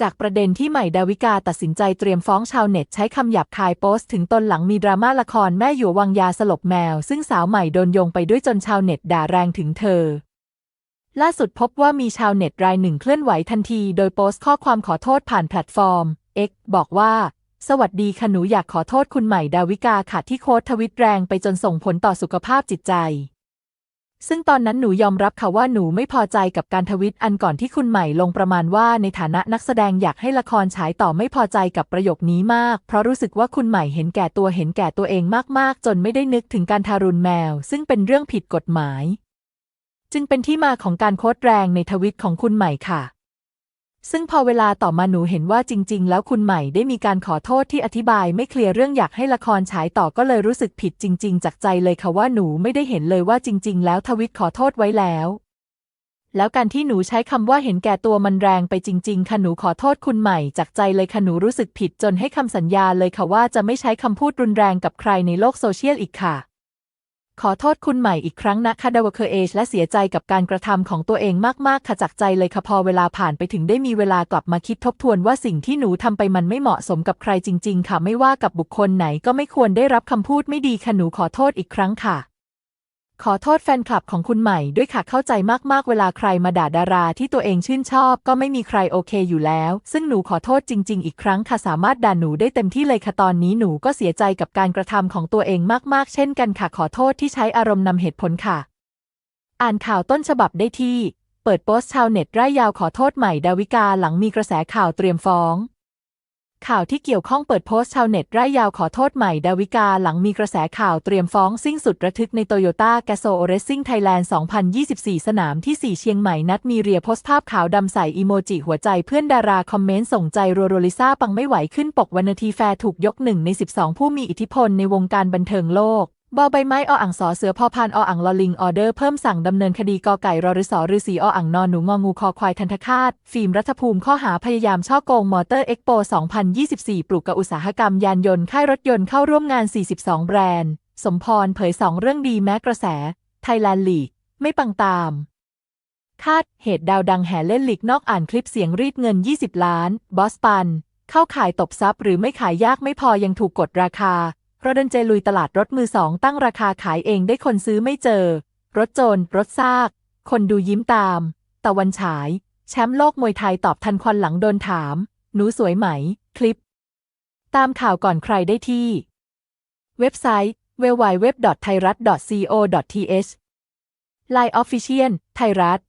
จากประเด็นที่ใหม่ดาวิกาตัดสินใจเตรียมฟ้องชาวเน็ตใช้คำหยาบคายโพสต์ถึงตนหลังมีดราม่าละครแม่หยววางยาสลบแมว ซึ่งสาวใหม่โดนโยงไปด้วยจนชาวเน็ตด่าแรงถึงเธอ ล่าสุดพบว่ามีชาวเน็ตรายหนึ่งเคลื่อนไหวทันที โดยโพสต์ข้อความขอโทษผ่านแพลตฟอร์ม X บอกว่า สวัสดีค่ะหนูอยากขอโทษคุณใหม่ดาวิกาค่ะที่โค้ดทวิตแรงไปจนส่งผลต่อสุขภาพจิตใจ ซึ่งตอนนั้นหนูยอมรับค่ะว่าหนูไม่พอใจกับการทวิตอันก่อนที่คุณใหม่ลงประมาณว่าในฐานะนักแสดงอยากให้ละครฉายต่อไม่พอใจกับประโยคนี้มาก เพราะรู้สึกว่าคุณใหม่เห็นแก่ตัวเห็นแก่ตัวเองมากๆ จนไม่ได้นึกถึงการทารุณแมว ซึ่งเป็นเรื่องผิดกฎหมาย จึงเป็นที่มาของการโค้ดแรงในทวิตของคุณใหม่ค่ะ ซึ่งพอเวลาต่อมาหนูเห็นว่าจริง ๆ แล้วคุณใหม่ได้มีการขอโทษที่อธิบายไม่เคลียร์เรื่องอยากให้ละครฉายต่อก็เลยรู้สึกผิดจริง ๆ จากใจเลยค่ะว่าหนูไม่ได้เห็นเลยว่าจริง ๆ แล้วทวิตขอโทษไว้แล้ว แล้วการที่หนูใช้คำว่าเห็นแก่ตัวมันแรงไปจริง ๆ ค่ะหนูขอโทษคุณใหม่จากใจเลยค่ะหนูรู้สึกผิดจนให้คำสัญญาเลยค่ะว่าจะไม่ใช้คำพูดรุนแรงกับใครในโลกโซเชียลอีกค่ะ ขอโทษคุณใหม่อีกครั้งนะคะดาวเคเอชและเสียใจกับการกระทำของตัวเองมากๆค่ะจากใจเลยค่ะพอเวลาผ่านไปถึงได้มีเวลากลับมาคิดทบทวนว่าสิ่งที่หนูทำไปมันไม่เหมาะสมกับใครจริง ๆ ค่ะไม่ว่ากับบุคคลไหนก็ไม่ควรได้รับคำพูดไม่ดีค่ะหนูขอโทษอีกครั้งค่ะ ขอโทษแฟนคลับของคุณใหม่ด้วยค่ะเข้าใจมากๆ เวลาใครมาด่าดาราที่ตัวเองชื่นชอบ ก็ไม่มีใครโอเคอยู่แล้ว ซึ่งหนูขอโทษจริง ๆ อีกครั้งค่ะสามารถด่าหนูได้เต็มที่เลยค่ะตอนนี้หนูก็เสียใจกับการกระทำของตัวเองมากๆ เช่นกันค่ะขอโทษที่ใช้อารมณ์นำเหตุผลค่ะ อ่านข่าวต้นฉบับได้ที่ เปิดโพสต์ชาวเน็ตไร่ายยาวขอโทษใหม่ดาวิกาหลังมีกระแสข่าวเตรียมฟ้อง ข่าวที่เกี่ยวข้องเปิดโพสต์ชาวเน็ตร่ายยาวขอโทษใหม่ดาวิกาหลังมีกระแสข่าวเตรียมฟ้องสิ้นสุดระทึกในโตโยต้าแกโซเรซิ่งไทยแลนด์ 2024 สนามที่ 4 เชียงใหม่นัดมีเรียโพสต์ภาพขาวดำใส่อีโมจิหัวใจเพื่อนดาราคอมเมนต์ส่งใจรัวรลิซ่าปังไม่ไหวขึ้นปกวันนาทีแฟร์ถูกยกหนึ่งใน 12 ผู้มีอิทธิพลในวงการบันเทิงโลก บอใบไม้ออ่างสอเสือพอพานออ่างลอลิงออเดอร์เพิ่มสั่งดำเนินคดีกอไก่รอฤษอสอฤษีออ่างนอนหนูงองูคอควายทันทคาตฟิล์มรัฐภูมิข้อหาพยายามช่อโกงมอเตอร์เอ็กโป 2024 ปลุกกับอุตสาหกรรมยานยนต์ค่ายรถยนต์เข้าร่วมงาน 42 แบรนด์ สมพรเผย2เรื่องดีแม้กระแส ไทยแลนด์ลีก ไม่ปังตาม คาดเหตุดาวดังแห่เล่นลีกนอกอ่านคลิปเสียงรีดเงิน 20 ล้าน บอสปัน เข้าขายตบซับหรือไม่ขายยากไม่พอยังถูกกดราคา เพระเดนเจลุยตลาดรถมือสองตั้งราคาขายเองได้คนซื้อไม่เจอ รถโจร รถซาก คนดูยิ้มตาม ตะวันฉาย แชมป์โลกมวยไทยตอบทันควันหลังโดนถาม หนูสวยไหม คลิป ตามข่าวก่อนใครได้ที่ เว็บไซต์ www.thairat.co.th Line Official ไทยรัฐ